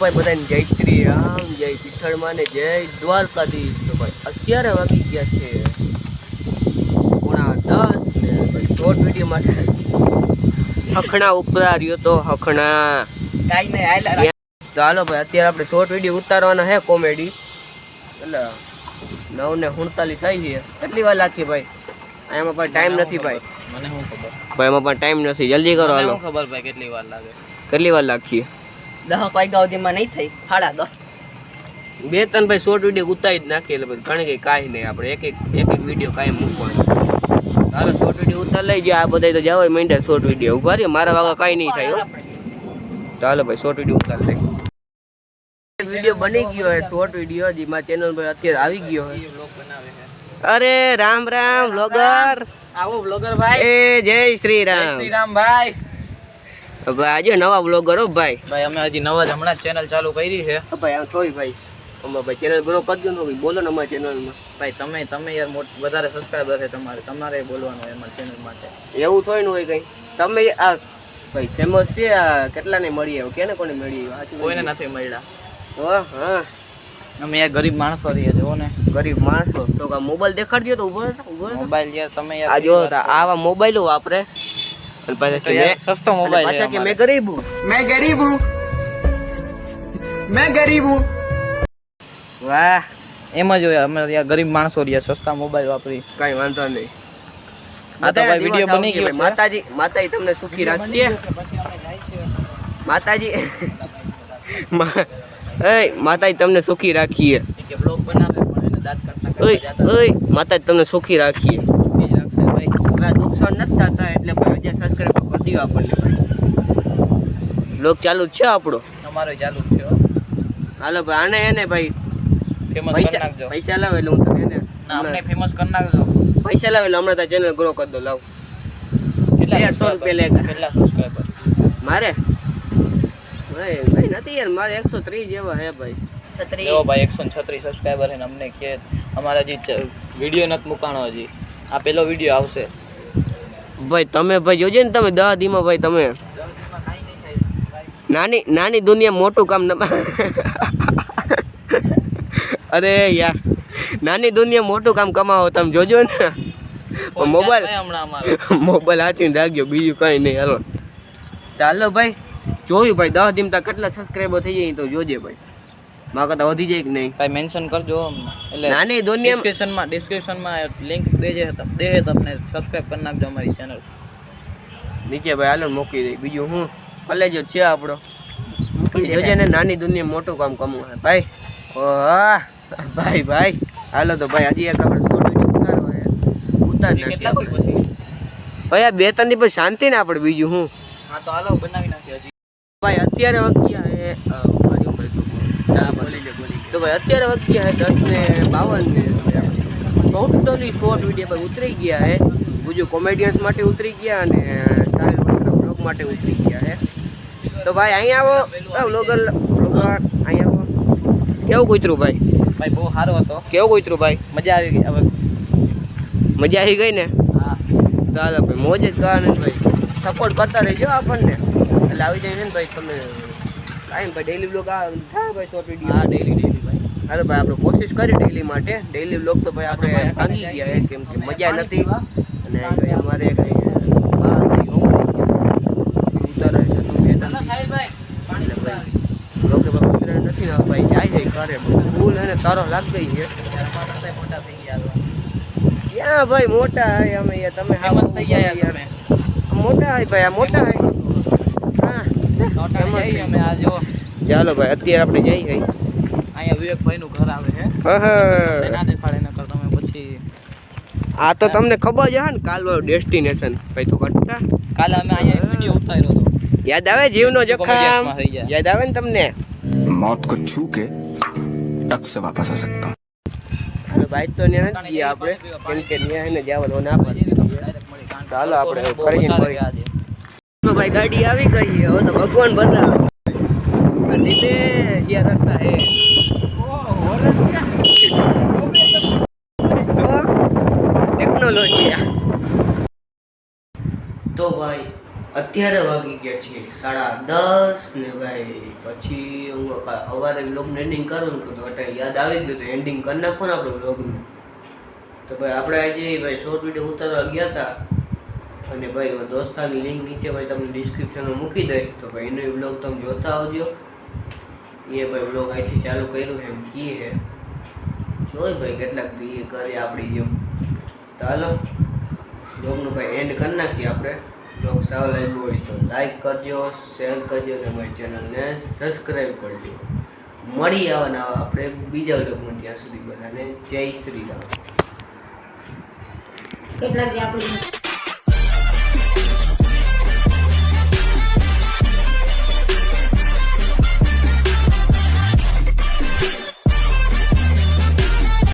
ભાઈ બધાને જય શ્રી રામ જય પિથળમાં ને જય દ્વારકાધીશ. તો ભાઈ અત્યારે વાગી ગયા છે પોણા દસ ને શોર્ટ વીડિયો માટે હખણા ઉપરાર્યો તો હખણા. તો ભાઈ અત્યારે આપણે શોર્ટ વીડિયો ઉતારવાના હે કોમેડી એટલે નવ ને ઉણતાલીસ થઈ છે. કેટલી વાર લાગશે ભાઈ? એમાં પણ ટાઈમ નથી ભાઈ. મને શું ખબર? ભાઈ એમાં પણ ટાઈમ નથી. જલ્દી કરો હાલો. ખબર ભાઈ કેટલી વાર લાગે? કેટલી વાર લાગી દહ વાગ્યા સુધીમાં નહીં થઈ. સાડા દસ બે ત્રણ ભાઈ શોર્ટ વીડિયો ઉતારી જ નાખીએ એટલે ઘણી કઈ કાંઈ નહીં આપણે. એક એક એક એક વીડિયો કાંઈ મૂકવાનો. હાલો શોર્ટ વીડિયો ઉતાર લઈ જાય આ બધા તો જવાય માંડ્યા શોર્ટ વીડિયો ઊભા રહ્યો. મારા વાગા કાંઈ નહીં થાય ચાલો ભાઈ શોર્ટ વીડિયો ઉતાર લઈ. વીડિયો બની ગયો હોય શોર્ટ વીડિયો જેમાં ચેનલ પર અત્યારે આવી ગયો હે. બ્લોગ બનાવે છે અરે રામ રામ. વ્લોગર આવો બ્લોગર ભાઈ. એ જય શ્રી રામ. શ્રી રામ ભાઈ. ભાઈ આજે નવા વ્લોગર હો ભાઈ. ભાઈ અમે હજી નવા જ હમણાં ચેનલ ચાલુ કરી છે. ભાઈ આ થોડી ભાઈ. અમારે ભાઈ ચેનલ ગ્રો કરજો ને ભાઈ. બોલો ને અમારી ચેનલમાં ભાઈ તમે તમે યાર મોટ વધારે સબસ્ક્રાઈબર છે તમારે. તમારે બોલવાનું હોય અમારી ચેનલ માટે. એવું થોય ને હોય કંઈ. તમે આ ભાઈ ફેમસ છે આ કેટલાને મળી આવ્યો કેને કોને મળી આવ્યો કોઈને નથી મળ્યા. હો હા. અમે યાર ગરીબ માણસો રહીએ જુઓ ને. ગરીબ માણસો. તો મોબાઈલ દેખાડજો તો ઊભો ઊભો મોબાઈલ યાર તમે આ જો આવા મોબાઈલો વાપરે. સસ્તો મોબાઈલ કે મેં ગરીબ મેં ગરીબ મેં ગરીબ વાહ એમ જ હોય અમે ગરીબ માણસો રહ્યા સસ્તા મોબાઈલ વાપરી કઈ વાંધો નહીં માતાજી તમને સુખી રાખીએ માતાજી એ માતાજી તમને સુખી રાખીએ માતાજી તમને સુખી રાખીએ ભાઈ સહન નથી થતા એટલે ભાઈ હજાર સબસ્ક્રાઈબર કરી દો આપણને ભાઈ લોક ચાલુ જ છે આપણો? અમારો ચાલુ જ છે હાલો ભાઈ આને એને ભાઈ. ફેમસ કરી નાખજો. પૈસા લાવે એટલે હું તને એને ના અમને ફેમસ કરી નાખજો. પૈસા લાવે એટલે હમણાં તાર ચેનલ ગ્રો કરી દો લાવ. કેટલા યાર, સો? રૂપિયા લેગા. કેટલા સબસ્ક્રાઈબર મારે? ભાઈ ભાઈ નથી યાર મારે એકસો ત્રીસ જેવા હે ભાઈ. છત્રી ભાઈ એકસો છત્રીસ સબસ્ક્રાઈબર છે અમને કે અમારા હજી વીડિયો નથી મુકાણો હજી. આ પેલો વીડિયો આવશે. ભાઈ તમે ભાઈ જોજો ને તમે દહ દીમાં ભાઈ તમે. નાની નાની દુનિયા મોટું કામ ન અરે યાર નાની દુનિયા મોટું કામ કમાવો તમે જોજો ને. મોબાઈલ હમણાં મોબાઈલ હાચીને રાખજો બીજું કઈ નહીં હાલો. ચાલો ભાઈ જોયું ભાઈ દસ દિન કેટલા સબસ્ક્રાઈબર થઈ જાય તો જોજે ભાઈ. મારા કરતા વધી જાય કે નહીં? ભાઈ મેન્શન કરજો એટલે એટલે નાની દુનિયા ડિસ્ક્રિપ્શનમાં ડિસ્ક્રિપ્શનમાં લિંક દેજે દે તમને સબસ્ક્રાઇબ કરી નાખજો અમારી ચેનલ નીચે ભાઈ હાલો મૂકી દઈ બીજું હું? ભલે જો છે આપણો. જોજે ને નાની દુનિયા મોટું કામ કમાવે ભાઈ ઓહ ભાઈ ભાઈ. હાલો તો ભાઈ હજી એક આપણે ઉતાર નાખીએ પછી? ભાઈ આ બે ત્રણ દિવસ શાંતિ ને આપણે બીજું હું? હા તો હાલો બનાવી નાખીએ હજી. ભાઈ અત્યારે વાગ્યા હે અ, બાજુ ભાઈ તો હા, બોલી લે, બોલી લે. તો ભાઈ અત્યારે હે દસ ને બાવન ને ટોટલી શોર્ટ વીડિયો ભાઈ ઉતરી ગયા હે. બીજું કોમેડિયન્સ માટે ઉતરી ગયા અને સારી વસ્ત્ર બ્લોગ માટે ઉતરી ગયા હે. તો ભાઈ અહીંયા આવો. બ્લોગર બ્લોગર અહીંયા આવો. કેવું કૂતરું ભાઈ? ભાઈ બહુ સારો હતો. કેવું કૂતરું ભાઈ? મજા આવી ગઈ હવે. મજા આવી ગઈ ને? હા. ચાલો ભાઈ મોજ જ કરવાની ભાઈ. સપોર્ટ કરતા રહેજો આપણને. એટલે આવી જાય ને ભાઈ તમે કાંઈ ભાઈ ડેલી બ્લોગ આ થાય ભાઈ શોર્ટ વીડિયો હા ડેલી ડેલી તો ભાઈ આપણે કોશિશ કરી ડેલી માટે. ડેલી બ્લોગ તો ભાઈ આપણે ભાગી ગયા કેમ કે મજા નથી. અને અમારે કઈ ઉતારે છે તો એટલે ભાઈ લોકે નથી ને ભાઈ જાય છે ઘરે. ફૂલ એને તારો લાગ ગઈ છે. ક્યાં ભાઈ મોટા હે અમે તમે મોટા હે ભાઈ આ મોટા હે. હા. ચાલો ભાઈ અત્યારે આપણે જઈ ગઈ અહીંયા વિવેકભાઈ નું ઘર આવે છે. ના દેખાડે નકર તમે પછી આ તો તમને ખબર છે ને કાલ ડેસ્ટિનેશન ભાઈ તો કટતા કાલે અમે અહીંયા વિડિયો ઉતાર્યો હતો. યાદ આવે જીવનો જખમ? યાદ આવે ને તમને? મોત કો છૂ કે ટક સે વાપસ આ સકતા હવે ભાઈ તો ને નથી આપણે કેમ કે ન્યા હે ને જાવાનો ના પડે ચાલો આપણે ફરી ફરી તો ભાઈ ગાડી આવી ગઈ હવે તો ભગવાન બસાવે ધીમે જ્યાં રસ્તા હે તો ભાઈ, અત્યારે વાગી ગયા છે સાડા દસ ને ભાઈ પછી હું અવારે બ્લોગનું એન્ડિંગ કરું ને તો અત્યારે યાદ આવી ગયું તો એન્ડિંગ કરી નાખો ને આપણે બ્લોગનું તો ભાઈ, આપણે આજે ભાઈ શોર્ટ વીડિયો ઉતારવા ગયા હતા અને ભાઈ દોસ્તાની લિંક નીચે ભાઈ તમને ડિસ્ક્રિપ્શનમાં મૂકી દઈ તો ભાઈ, એનો બ્લોગ તમે જોતા આવજો. એ ભાઈ બ્લોગ અહીંથી ચાલુ કર્યું એમ કીએ છે જોઈ ભાઈ કેટલાક એ કરે આપણી જેમ. તો હાલો બ્લોગનું ભાઈ એન્ડ કરી નાખીએ આપણે. બ્લોગ સારો લાગ્યો હોય તો લાઈક કરજો શેર કરજો અને મારી ચેનલને સબસ્ક્રાઈબ કરજો. મળી આવવાના આપણે બીજા બ્લોગમાં ત્યાં સુધી બધાને જય શ્રી રામ. કેટલાક આપણે